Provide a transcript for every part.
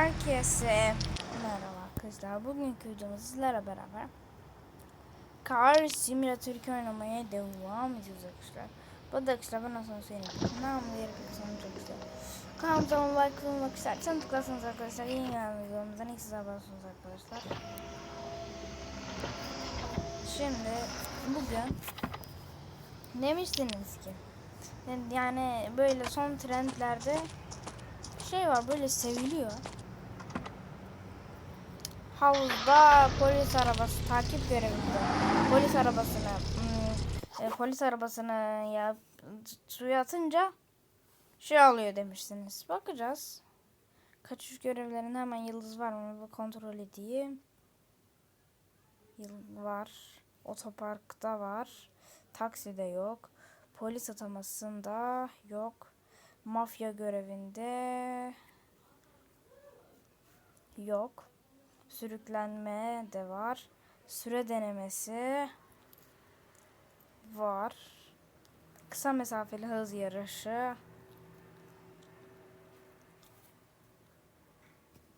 Herkese merhaba arkadaşlar. Bugünkü videomuz sizlerle beraber Car Simulator 2 oynamaya devam ediyoruz arkadaşlar. Bu arada arkadaşlar ben aslında söyleyeyim. Namı yeri kısmını çok güzel. Kanalımıza like kılmak isterseniz tıklarsanız arkadaşlar yeni gelen videomuzdan ilk size haber olsunuz arkadaşlar. Şimdi bugün demiştiniz ki yani böyle son trendlerde şey var böyle seviliyor. Havuzda polis arabası takip görevinde. Polis arabasını hmm, e, polis arabasını ya suya atınca şey alıyor demiştiniz. Bakacağız. Kaçış görevlerinde hemen yıldız var mı? Bir kontrol edeyim. Yıl var. Otoparkta var. Takside yok. Polis atamasında yok. Mafya görevinde yok. Sürüklenme de var. Süre denemesi var. Kısa mesafeli hız yarışı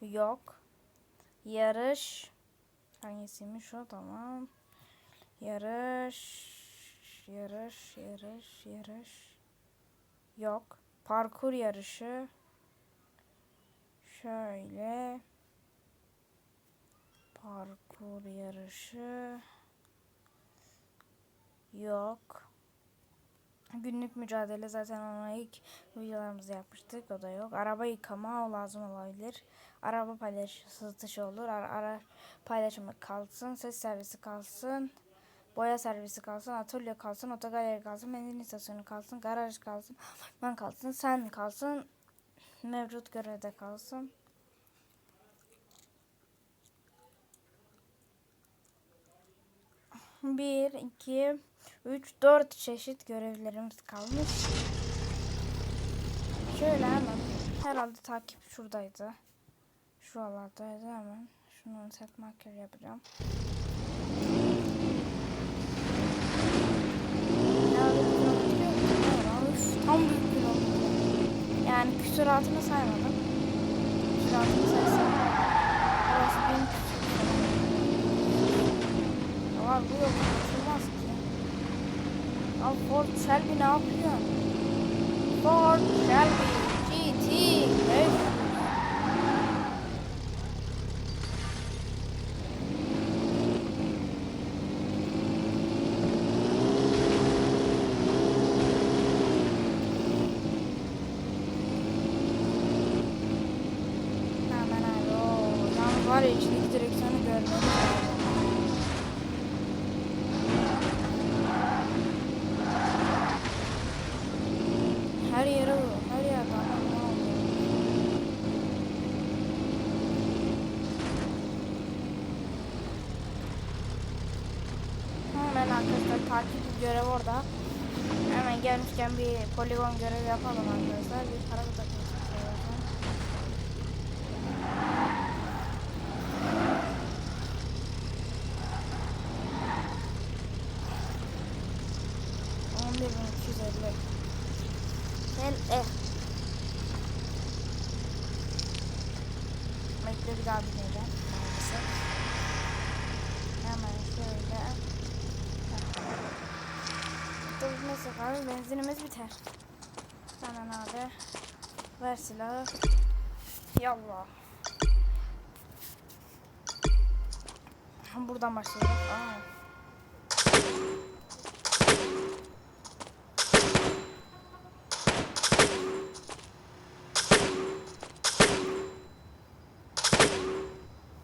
yok. Yarış hangisiymiş o tamam. Yarış yarış yarış yarış yok. Parkur yarışı şöyle parkur yarışı yok. Günlük mücadele zaten ona ilk videolarımızı yapmıştık. O da yok. Araba yıkama o lazım olabilir. Araba paylaş satışı olur. Ara, ara paylaşımı kalsın. Ses servisi kalsın. Boya servisi kalsın. Atölye kalsın. Otogaleri kalsın. Benzin istasyonu kalsın. Garaj kalsın. Ben kalsın. Sen kalsın. Mevcut görevde kalsın. Bir, iki, üç, dört çeşit görevlerimiz kalmış. Şöyle hemen. Herhalde takip şuradaydı. Şuralardaydı hemen. Şunu set marker yapacağım. Bir Tam bir kilometre. Yani küsuratını saymadım. Küsuratını saysam. Ama bu yok. Açılmaz ki. Abi Ford Shelby ne yapıyor? Ford Shelby GT 500. Hemen abi o. Yalnız var ya içindeki direksiyonu görmemiz lazım. Her yere vur. Her yerde adam ne oldu? Hemen arkadaşlar takip görev orada. Hemen gelmişken bir poligon görevi yapalım arkadaşlar. Bir para takması istiyorsan. On bir bin iki yüz elli. Gel e. Bekle bir daha bineceğim. Maalesef. Hemen şöyle. Dur bitmezsek abi benzinimiz biter. Hemen abi. Ver silahı. Yallah. Buradan başlayalım. Aa.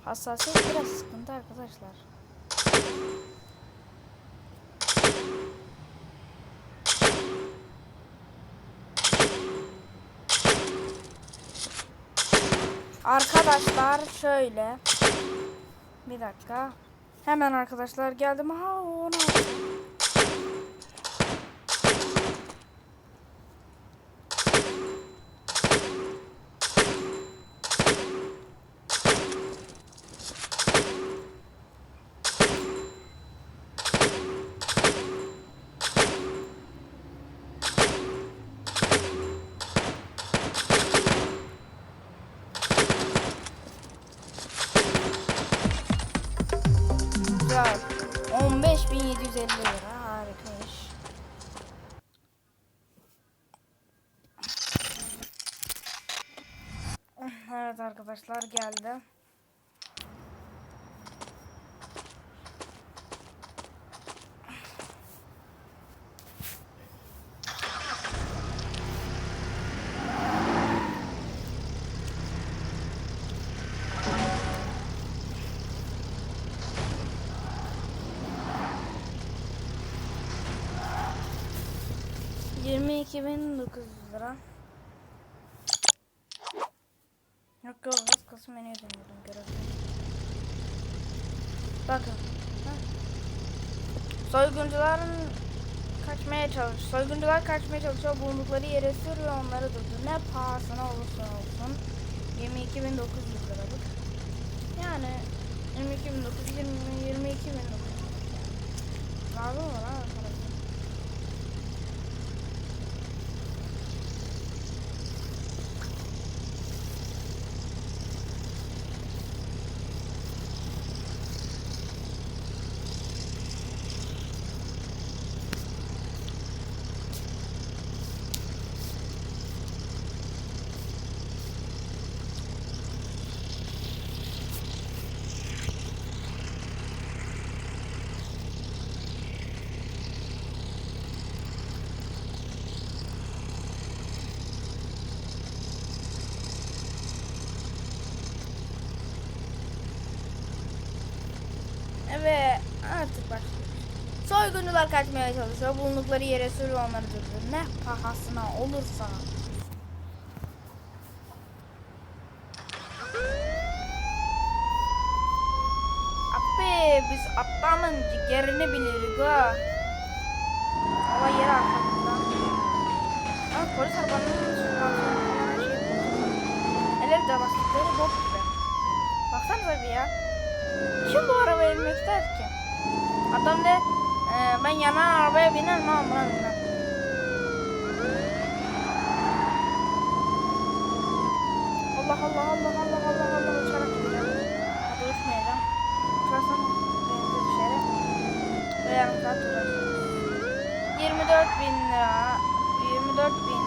Hassasiyet biraz sıkıntı arkadaşlar. Arkadaşlar şöyle. Bir dakika. Hemen arkadaşlar geldim. Ha onu. 1750 lira harika. Evet arkadaşlar geldi. Yirmi iki bin dokuz yüz lira. Yok yok az Kasım menüye dönüyordum görebilirim. Bakın. Ha. Soyguncuların kaçmaya çalış. Soyguncular kaçmaya çalışıyor. Bulundukları yere sürüyor onları durdu. Ne pahasına olursa olsun. 22.900 liralık. Yani 22.900 20 22.900 Lazım mı lan parası? Soyguncular kaçmaya çalışıyor. Bulundukları yere sürüyor onları durduruyor. Ne pahasına olursa. Abi biz atlanın ciğerini biliriz ha. Ama yere arkamızdan. Ama polis arabanın Eller de bastıkları bok gibi. Baksanıza bir ya. Kim bu arabaya binmek ister ki? Adam de ben yanan arabaya binerim ama buna binmem. Allah Allah Allah Allah Allah Allah uçarak gideceğim. Hadi uçmayacağım. Uçarsam denize düşerim. Ve yarım saat uğraşırım. 24 bin lira. 24 bin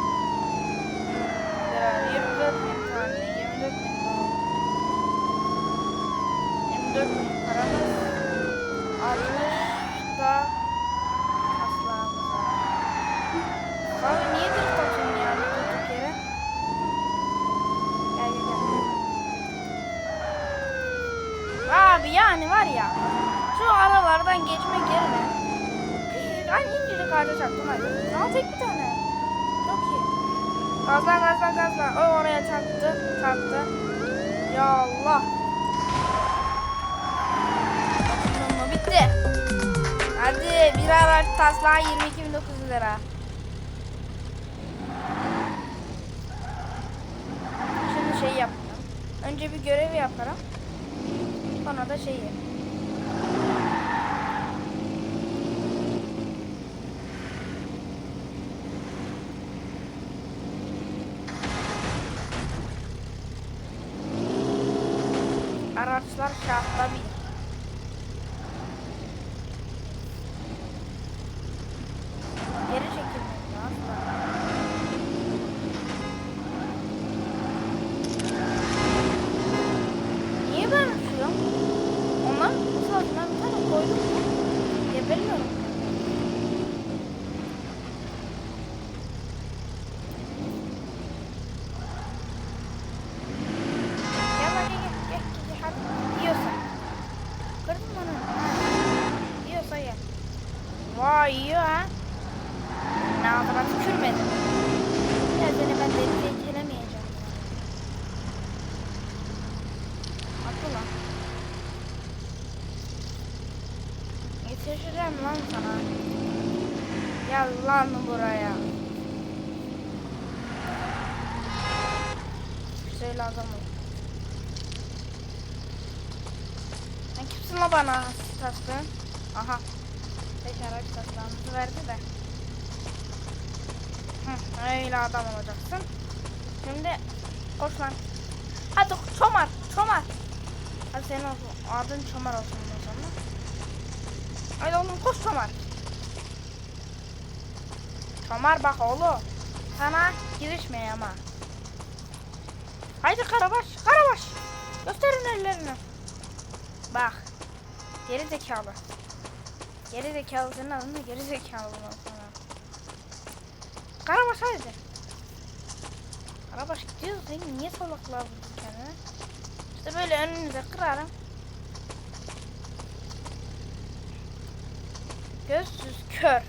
lira. 24 bin tane. 24 bin dolar. 24 bin paramız 60 da kaslarımız var. Abi niye drift atıyorsun ya durduk yere? Gel gel gel. Abi yani var ya şu aralardan geçmek yerine küçücük aynı incecik ağaca çarptım hadi. Ama tek bir tane. Çok iyi. Gazla gazla gazla. O oraya çarptı. Çarptı. Ya Allah. Bitti. Hadi bir araç taslağı 22.900 lira. Şimdi şey yapacağım. Önce bir görev yaparım. Sonra da şeyi. Araçlar şahta bir. Geri çekilmek lazım. Niye ben uçuyorum? Ondan nasıl altına bir tane koydum mu? Geberiyorum. Gel lan gel gel gel gel hadi. Yiyorsan. Kırdın mı onu? Ha. Yiyorsa ye. Vay yiyor ha. Ne yapalım tükürmedim. Ya seni ben denize içiremeyeceğim. Haklı lan. Yetişeceğim lan sana. Lan buraya. Söyle adam ol. Sen kimsin la bana taslığın? Aha. Beş araç taslağımızı verdi de. Hı, öyle adam olacaksın. Şimdi koş lan. Hadi çomar, çomar. Hadi senin olsun. Adın çomar olsun o zaman. Haydi oğlum koş Çomar. Çomar bak oğlum. Sana girişme ama. Haydi Karabaş, Karabaş. Gösterin ellerini. Bak. Geri zekalı. Geri zekalı senin adın da geri zekalı bundan sonra. Karabaş haydi. Karabaş gidiyoruz değil Niye salaklar vurdun kendine? İşte böyle önünüze kırarım. Gözsüz kör.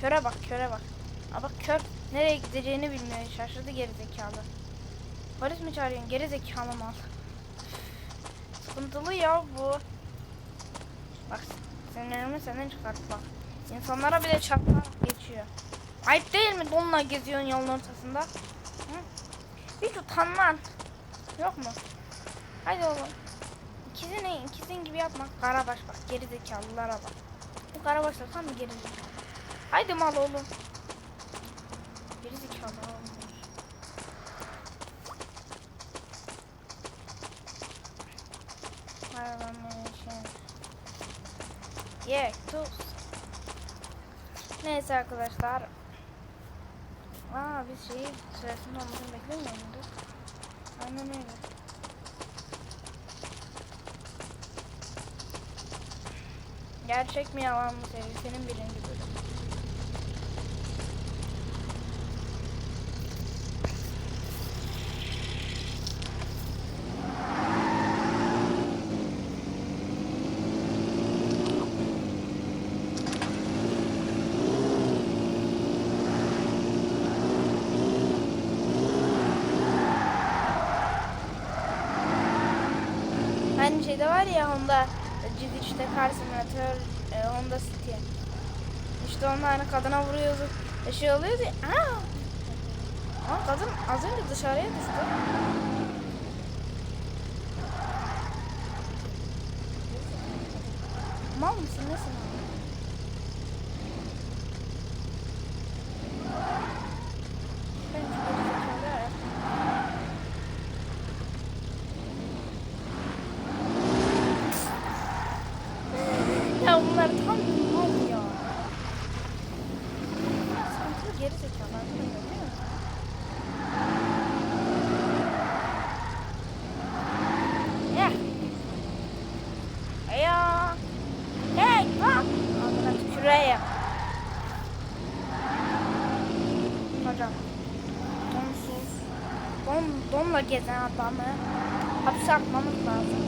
Köre bak köre bak. Aa bak kör nereye gideceğini bilmiyor. Şaşırdı geri zekalı. Polis mi çağırıyorsun? Geri zekalı mal. Sıkıntılı ya bu. Bak sinirimi senden çıkart bak. İnsanlara bile çarparak geçiyor. Ayıp değil mi donla geziyorsun yolun ortasında? Hı? Hiç utanman. Yok mu? Haydi oğlum. İkizini ikizin gibi yapma. Karabaş bak geri zekalılara bak. Bu karabaşlar tam bir geri zekalı. Haydi mal oğlum. Oğlum. Arabanın için. Ye, tuz. Neyse arkadaşlar. Aa biz şeyi sırasında olmasını beklemiyor muyduk? Aynen öyle. Gerçek mi yalan mı serisinin birinci bölümü. Hani şeyde var ya Honda Cidiş'te Car Simulator e, Honda City. İşte onlar hani kadına vuruyordu. E, şey oluyordu. Aa! Ama kadın az önce dışarıya düştü. Mal nesin? Ben şu gerizekalı ya. Ya bunlar tam bir mal ya. Bunlar sıkıntılı geri zekalı arkadaşlar değil mi? Ya. Ya. Hey, bak. Ağzına tüküreyim. Hocam. Donsuz. Don, donla gezen adamı hapse atmamız lazım.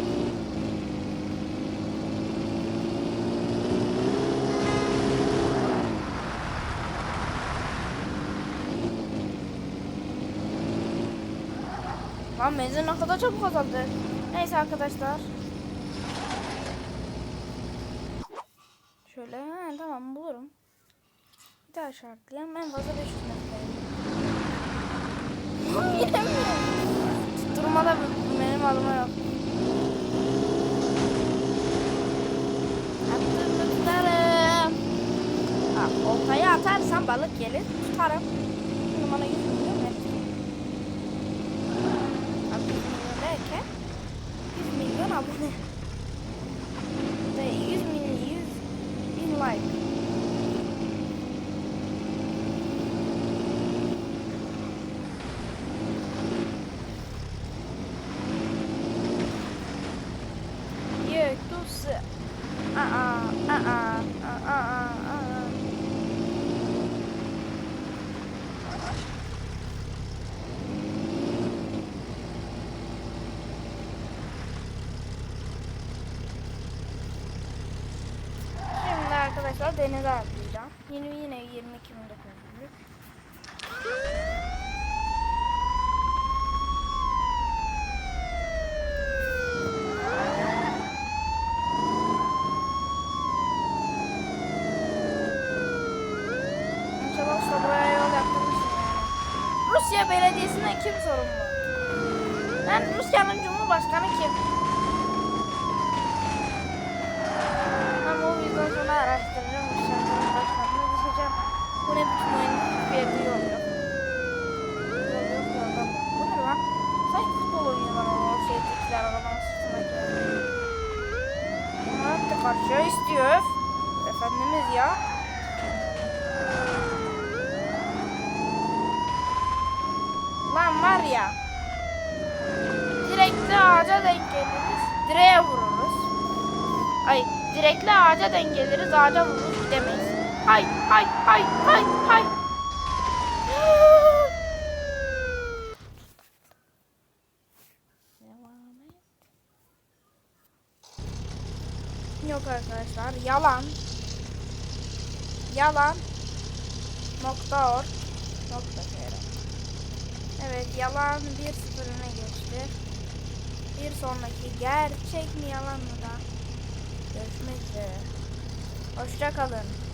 Lan benzin ne kadar çabuk azaldı. Neyse arkadaşlar. Şöyle ha, tamam bulurum. Bir daha şartlayalım. En fazla 500 metre. Yine mi? Tutturmada benim adıma yok. Attığımda tutarım. Ha, oltayı atarsam balık gelir. Tutarım. Bana 100 milyon 100 milyon derken 100 milyon abone. Ve 100 milyon 100 bin like. Göktuğsu. Aa, aa, aa, aa, aa, aa. Şimdi arkadaşlar denize atlayacağım. Yine yine 22 1900'lük. İnşallah usta buraya yol yaptırmışsın yani. Rusya belediyesinden kim sorumlu? Ben Rusya'nın cumhurbaşkanı kim? Ben bu videodan sonra araştıracağım. Rusya'nın cumhurbaşkanına düşeceğim. Bu ne biçim oyun bir yerde yol yok. Yol yok yolda bu. Bu ne lan? Sanki futbol oynuyorlar o şeydekiler karşıya istiyor. Efendimiz ya. Lan var ya. Direktle ağaca denk geliriz. Direğe vururuz. Ay direktle ağaca denk geliriz. Ağaca vururuz gidemeyiz. Hay hay hay hay hay. Devam et. Yok arkadaşlar yalan. Yalan. Nokta org. Nokta. Evet yalan 1-0 öne geçti. Bir sonraki gerçek mi yalan mı da? Görüşmek üzere. Hoşça kalın.